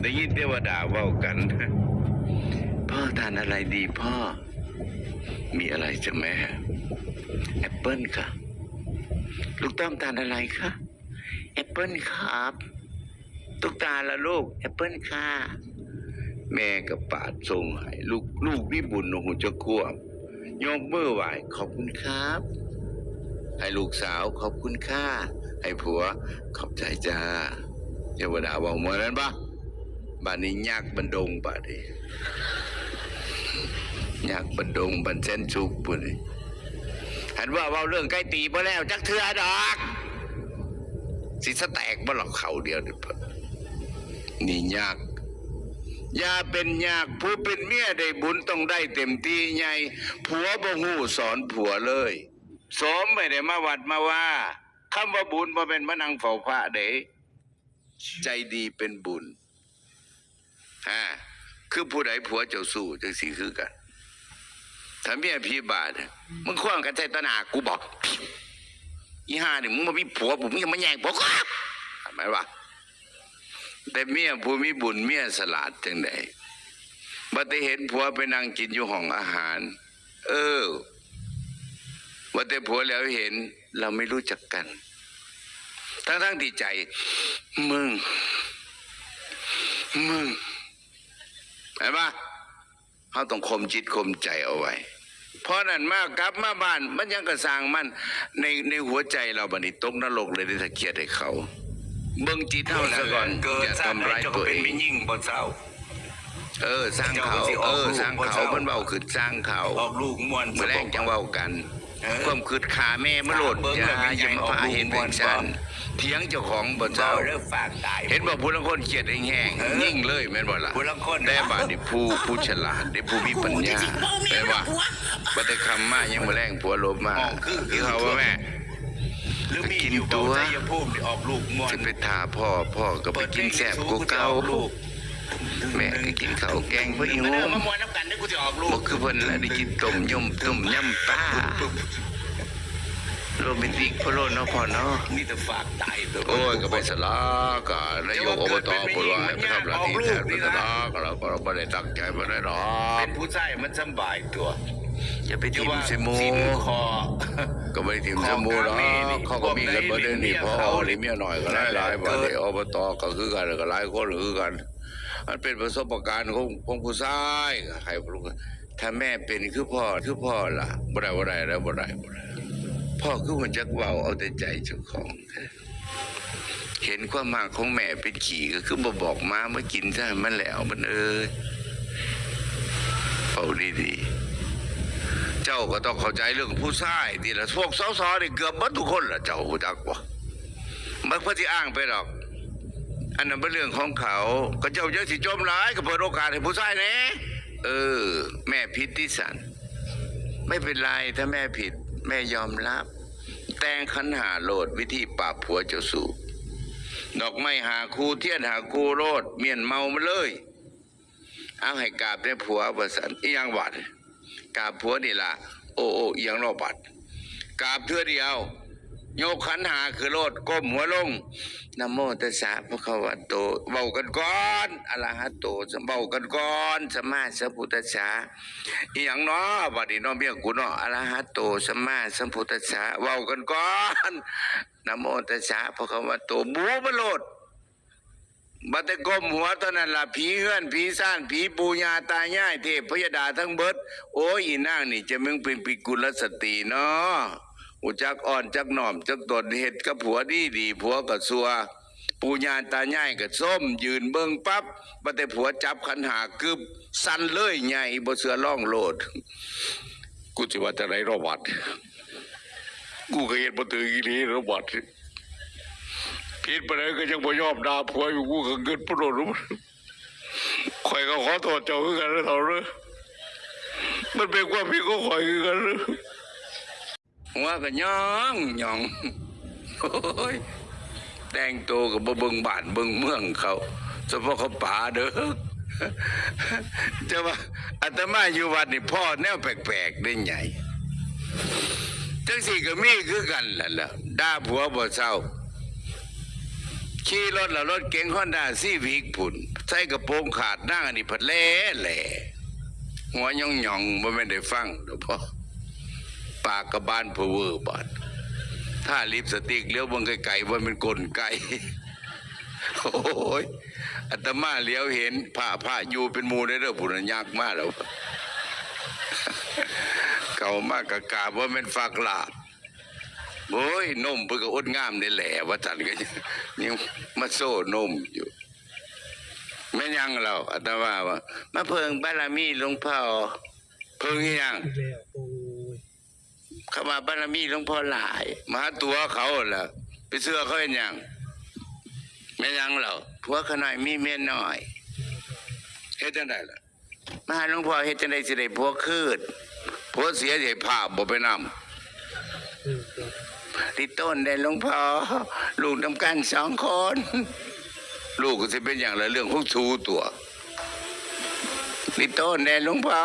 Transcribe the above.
ได้ยินเทวดาเว้ากันพ่อทานอะไรดีพ่อ มีอะไรจะแม่แอปเปิลค่ะ ลูกต้อมทานอะไรคะแอปเปิลครับตุกตาละลูกแอปเปิลค่ะ แม่กับปาดทรงให้ลูกลูกวิบุญหูจะควบยกมือไหวขอบคุณครับ ให้ลูกสาวขอบคุณค่าให้ผัวขอบใจจ้าเทวดาบอกมานั้นปะ บานนี้ยากบันดงป่ะดิยากบันดงบันเส้นสุกปุ่นหันว่าเว่าเรื่องใกล้ตีมาแล้ว จักเถื่อดอก สิสแตกบ่หรอกเขาเดียวนี่เพิ่นนี่ยากอย่าเป็นยากผู้เป็นเมียได้บุญต้องได้เต็มที่ไงผัวบ่ฮู้สอนผัวเลยสมไม่ได้มาวัดมาว่าคำว่าบุญบ่เป็นมานั่งเฝ้าพระเด้ใจดีเป็นบุญ ฮะคือผู้ใดผัวเจ้าสู้จังสิคือกันถ้าเมียพี่บาทมึงคว้างกันใจตนากูบอกอีห่านี่มึงมามีผัวผมมึงยังมาแย่งผัวกูทำไมวะแต่เมียผู้มีบุญเมียสลาดจังใดบัดเห็นผัวไปนั่งกินอยู่ห้องอาหาร เออว่าแต่ผัวแล้วเห็น เราไม่รู้จักกัน ทั้งทั้งๆที่ใจ มึง มึง เห็นปะเขาต้องคมจิตคมใจเอาไว้ เพราะนั้นมากกลับมาบ้านมันยังกระสร้างมันในในหัวใจเราบัดนี้ตกนรกเลยได้ถ้าเครียดให้เขา เบิ่งจิตเท่าซะก่อนเกิดอย่าชาติทำใดร้ายเจ้าตัก็วเป็เอนงไม่ยิ่งบ่เศร้าเออสร้างเขาเจ้าก็สิออกเออลูกสร้างบ่เขาเศร้าเพิ่นเว้าขึ้นสร้างเขาออกลูกม่วนเมื่อแรงจังเว้ากันเออ ความคืดขาแม่มะโลดเบิ่งอย่าแล้วมีอย่ามาใหญ่พาออกลูกเห็นเป็นม่วนชันบ่เถียงเจ้าของบ่เจ้าเจ้าเริ่มฝากตายเห็นบ่ผู้ลางคนเกลียดแห้งเออๆยิ่งเลยแม่นบ่ล่ะผู้ลางคนแต่บาดนี่ผู้ผู้ฉลาดได้ผู้มีปัญญาแม่นว่าบ่ได้คำมายังบ่แรงผัวลบมาอ๋อคือคือคือเขาว่าแม่หรือมีกินอยู่ตับ่วใจยภูมิที่ออกลูกม่วนจะไปทาพ่อพ่อก็ไปกินแซ่บกว่าเก่าลูก แม่ก็กินข้าวแกงเพิ่นหิวมาเด้อมามวนน้ำกันเด้อกูจะออกลูบ่กคือเพิ่นละได้กินต้มยำต้มยำปลาโรแมนติกพะโลเนาะพ่อเนาะนี่แต่ฝากตายตัวโอ้ยก็ไปสลากะนายกอบตพูดว่าให้ไปทำหน้าที่แทนไปสลากะเราก็เราไม่ได้ตั้งใจไม่ได้หรอกเป็นผู้ชายมันสำบายตัวอย่าไปจะทิมว่าเสโมสิ้นคอ ก็ไม่ได้ทิมเสโมหรอกเขาก็มีกันประเด็นนี่พ่อหรือเมียหน่อยก็หลายหลายวันนี้อบตก็คือกันก็หลายคนคือกัน มันเป็นประสบการณ์ของของผู้ชายใครรู้ถ้าแม่เป็นคือพ่อคือพ่อล่ะบ่ได้บ่ได้แล้วบ่ได้บ่ได้พ่อคือมันจักเว้าเอาแต่ใจเจ้าของ เห็นความมากของแม่เป็นขี่ก็คือบ่บอกมาเมื่อกินซะมันแล้วมันเอ้ยเอาดีๆเจ้าก็ต้องเข้าใจเรื่องผู้ชายที่ละพวกสาวๆนี่เกือบหมดทุกคนล่ะเจ้ารู้จักบ่มันเพื่อที่อ้างไปหรอก อันนั้นเป็นเรื่องของเขาก็เจ้าเยอะสิจมร้ายก็เปิดโอกาสให้ผู้ชายแน่เออ แม่ผิดที่สันไม่เป็นไรถ้าแม่ผิด แม่ยอมรับ แต่งขันหาโลดวิธีปราบผัวเจ้าสู่ดอกไม้หาคูเทียนหาคูโรดเมียนเมามาเลย เอาให้กาบได้ผัวประสันอียังบัดกาบผัวนี่ล่ะโอ้โอ้อยังรอบัดกาบเทื่อเดียว โยกขันหาคือโลดก้มหัวลงนโมตัสสะพระคะวะโตเบากันก่อนอระหะโตเบากันก่อนสมมาสัมพุทธัสสะอีหยังเนาะบัดนี้เน้องเมียกูเนาะอระหะโตสมมาสัมพุทธัสสะเบากันก่อนนโมตัสสะพระคะวะโตบูมาโลดบัดแต่ก้มหัวตอนนั้นล่ะผีเฮือนผีซ่านผีปูญาตาย่ายเทพพยดาทั้งเบิด โอ้ยีนางนี่จะมึงเป็นปิกุลสตรีเนาะ อุจักอ่อนจักหน่อมจักตนเห็ดกับผัวดีดีผัวกับซัวปูญานตาใหญ่กับส้ม ยืนเบิ่งปั๊บบัดแต่ผัวจับขันหากึบสั่นเลยใหญ่บ่เสือล่องโลด กูสิว่าจะไรรอบัดกูก็เห็นบ่ตื่นอีหลีรอบัดผิดไปไหนก็ยังบ่ยอมด่าผัวอยู่กูก็เกินประโยชน์ข่อยก็ขอโทษเจ้าคือกันแล้วเท่าเด้อมันเป็นความผิดของข่อยคือกันเด้อ หัวก็ย่องย่องโอ้ยแต่งตัวกับบ่เบิงบ้านเบิงเมืองเขาเฉพาะเขาป่าเด้อจะว่าอาตมาอยู่วัดนี่พ่อแนวแปลกๆได้ใหญ่จังสี่ก็มีคือกันล่ะล่ะด่าผัวบ่เศร้าขี่รถแล้วรถเก๋งฮอนด้าซีวิกผุ่นใส่กระโปรงขาดหนั่งอันนี้ผัดแล่แหล่หัวย่องย่องๆบ่แม่นได้ฟังเด้อพ่อ ปากกระบ้านเพเวอร์บาดถ้าลิปสติกเลี้ยวบงไกลๆว่ามันกลไกโอ้ยอาตมาเลี้ยวเห็นผ้าผ้าอยู่เป็นมูได้เด้อผู้นันยากมากแล้วเก่ามากกะกาบว่ามันฟักลาบโอ้ยนมเพิ่นก็อดงามได้แหละว่าจันก็ยังยังมาโซ่นมอยู่แม่ยังเราอาตมาว่ามาเพิงบารมีหลวงพ่อเพิงยัง เขามาบารมีหลวงพ่อหลาย มาตัวเขาล่ะ ไปเสื้อเขาเห็นยังแม่ยังเราผัวเขน่อยมีเมียน้อยเฮ็ดจังไดล่ะมาหาหลวงพ่อเฮ็ดจังไดสิได้ผัวคืนผัวเสียสิให้ภาพบ่ไปนำอืมครับที่ต้นได้หลวงพ่อลูกทำกันสองคน ลูกก็จะเป็นอย่างละเรื่องของชูตัวที่ต้นได้หลวงพ่อ